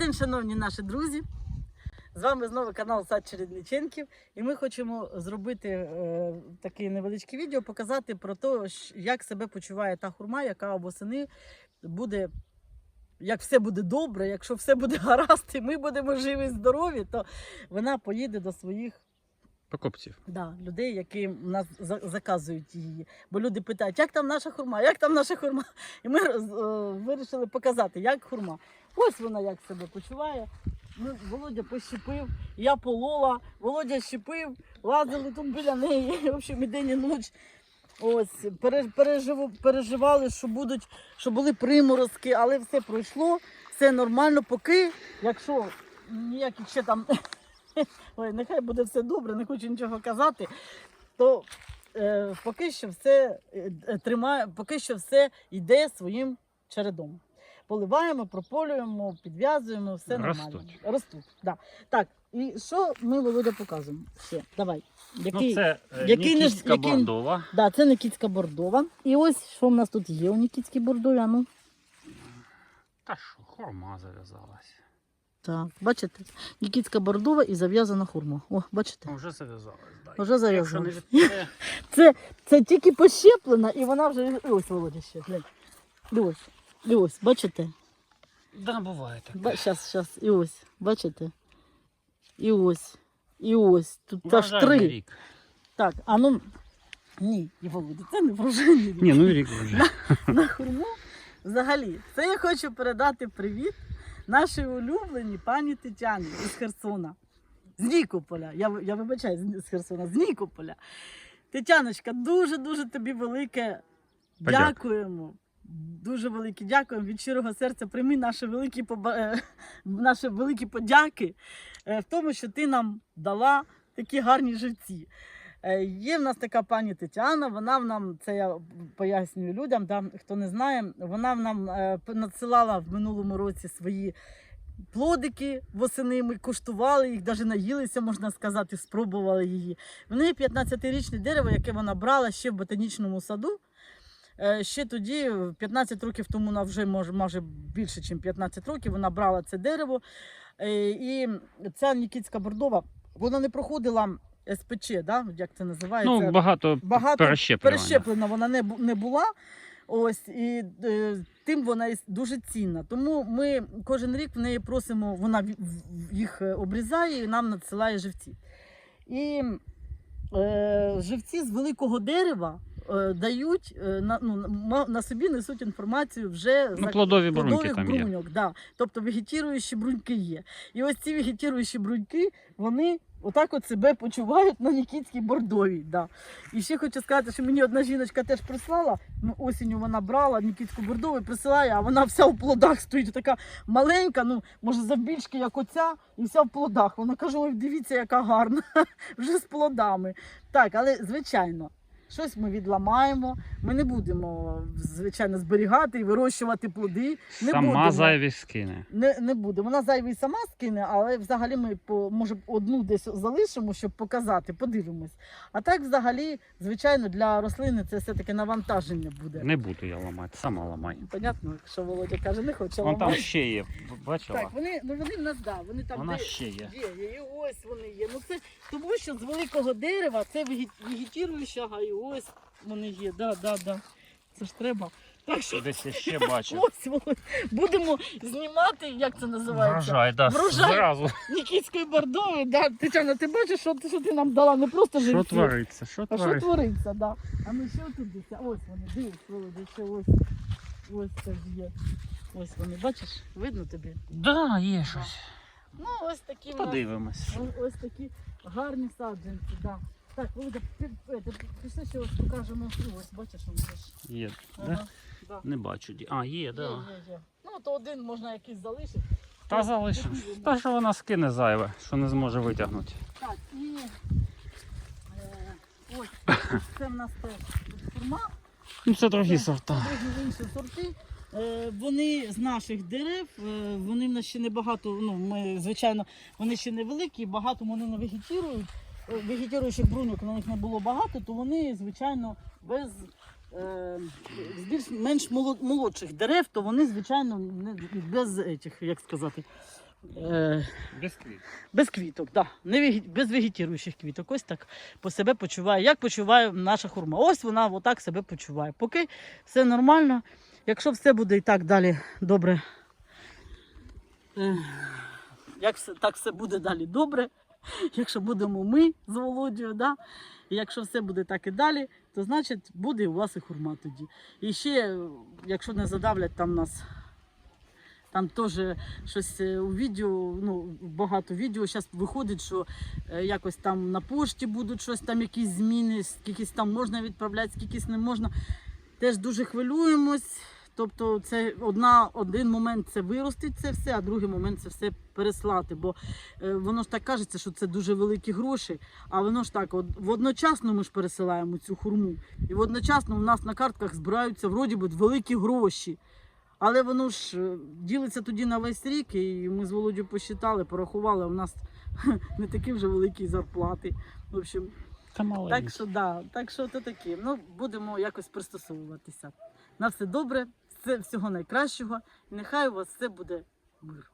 день, шановні наші друзі. З вами знову канал Сад Чередниченків. І ми хочемо зробити е, таке невеличке відео, показати про те, як себе почуває та хурма, яка восени буде, як все буде добре, якщо все буде гаразд, і ми будемо живі, здорові, то вона поїде до своїх Покупців. Да, людей, які нас заказують її. Бо люди питають, як там наша хурма, як там наша хурма. І ми е, вирішили показати, як хурма. Ось вона як себе почуває. Ну, Володя пощепив, я полола, Володя щепив, лазили тут біля неї, в общем, і день і ніч. Ось, пере- переживали, що будуть, що були приморозки, але все пройшло, все нормально, поки, якщо ніяких ще там Ой, нехай буде все добре, не хочу нічого казати. То е, поки що все е, тримає, поки що все йде своїм чередом. Поливаємо, прополюємо, підв'язуємо, все нормально. Ростуть. Ростуть. Да. Так, і що ми Володя показуємо? Ще, давай. Який? Ну, це е, який Нікітська який- бордова. Да, це Никітська бордова. І ось що в нас тут є у Нікітській бордові. А ну. Та що, хурма зав'язалась. Так, бачите? Нікітська бордова і зав'язана хурма. О, бачите? Ну, Вже зав'язалась. Да. Вже Якщо зав'язалась. не відпаде, Це, це тільки пощеплена, і вона вже. Ось Володя ще. Глянь. Ось. І ось, бачите? да, буває так. Ба, щас, щас, і ось, бачите? І ось. І ось. Тут аж Врожайний три. рік. Так, а ну. Ні, і Володя, це не врожайний рік. Ні, ну і рік вже. на хурму. Взагалі, це я хочу передати привіт нашій улюбленій пані Тетяні із Херсона. З Нікополя. Я, ви- я вибачаю, з з Херсона, з Нікополя. Тетяночка, дуже-дуже тобі велике Подяка. дякуємо. Дуже велике дякуємо від щирого серця. Прийми наші великі, е, наші великі подяки е, в тому, що ти нам дала такі гарні живці. Е, Є в нас така пані Тетяна, вона в нам, це я пояснюю людям, да, хто не знає, вона в нам надсилала в минулому році свої плодики восени. Ми куштували їх, навіть наїлися, можна сказати, спробували її. В неї 15-річне дерево, яке вона брала ще в ботанічному саду. Е, Ще тоді, 15 років тому, вона вже може, може більше, ніж 15 років, вона брала це дерево. Е, І ця Нікітська бордова, вона не проходила СПЧ, да? як це називається? Ну, багато, багато перещеплювання. перещеплена вона не, не була. Ось і е, тим вона дуже цінна. Тому ми кожен рік в неї просимо, вона їх е, обрізає і нам надсилає живці. І е, живці з великого дерева е, дають е, на, ну, на- собі несуть інформацію вже Ну, плодові бруньки там є. бруньок, да. тобто вегетіруючі бруньки є. І ось ці вегетіруючі бруньки, вони отак от себе почувають на Нікітській бордовій. Да. І ще хочу сказати, що мені одна жіночка теж прислала, ну, осінню вона брала Нікітську бордову і присилає, а вона вся в плодах стоїть, така маленька, ну, може, завбільшки, як оця, і вся в плодах. Вона каже, ой, дивіться, яка гарна, вже з плодами. Так, але звичайно. Щось ми відламаємо. Ми не будемо, звичайно, зберігати і вирощувати плоди. Не Сама будемо. зайві скине. Не, не буде. Вона зайвий сама скине, але взагалі ми по може одну десь залишимо, щоб показати, подивимось. А так, взагалі, звичайно, для рослини це все-таки навантаження буде. Не буду я ламати, сама ламай. Понятно, що Володя каже, не хоче Вон там ще є, бачила? Так, вони, ну вони в нас да, вони там Вона де- ще є. Є, є, і ось вони є. Ну це тому, що з великого дерева це вегет- вегетіруючого, і ось вони є. Да, да, да. Це ж треба. Так що Десь я ще бачу. ось будемо знімати, як це називається? Врожай, да, Врожай. зразу. Нікітської бордової, да. Тетяна, ти бачиш, що, ти- що ти нам дала не просто Що живці, твориться? Що а що твориться? твориться, да. А ми ще тут десь, ось вони, дивись, Володя, ще ось, ось це ж є. Ось вони, бачиш, видно тобі? Да, є щось. Ну, ось такі в нас Подивимось. Ось такі гарні саджанці, да. Так, Володя, пі- пі- пі- пішли покажемо. Ну, ось бачиш, он теж. Є. Ага, Да? да. Не бачу. А, є, Є, да. є, є. Ну, то один можна якийсь залишити. Та залишимо. Та що вона скине зайве, що не зможе витягнути. Так, і е, ось це в нас теж форма. Ну це другі Це сорта. Другі інші сорти. Е, Вони з наших дерев, е, вони в нас ще не багато, ну ми, звичайно, вони ще не великі, багато вони не вегетірують. Е, Вегетіруючих бруньок на них не було багато, то вони, звичайно, без е, з більш менш молодших дерев, то вони, звичайно, не, без етих, як сказати, Е, Без квіт. без квіток, да. Не без вегетіруючих квіток. Ось так по себе почуває. Як почуває наша хурма? Ось вона отак себе почуває. Поки все нормально. Якщо все буде і так далі добре. е, Як все, так все буде далі добре. Якщо будемо ми з Володією, да? і якщо все буде так і далі, то значить буде і у вас і хурма тоді. І ще, якщо не задавлять там нас там теж щось е, у відео, ну багато відео зараз виходить, що е, якось там на пошті будуть щось там, якісь зміни, скількись там можна відправляти, скількись не можна. Теж дуже хвилюємось. Тобто, це одна, один момент це виростить це все, а другий момент це все переслати. Бо е, воно ж так кажеться, що це дуже великі гроші. А воно ж так, от, водночасно ми ж пересилаємо цю хурму. І водночасно у нас на картках збираються вроді би великі гроші. Але воно ж е, ділиться тоді на весь рік, і ми з Володю посчитали, порахували, у нас не такі вже великі зарплати. В общем, Та так що да, так що то таке. Ну, будемо якось пристосовуватися. На все добре, всього найкращого. Нехай у вас все буде мир.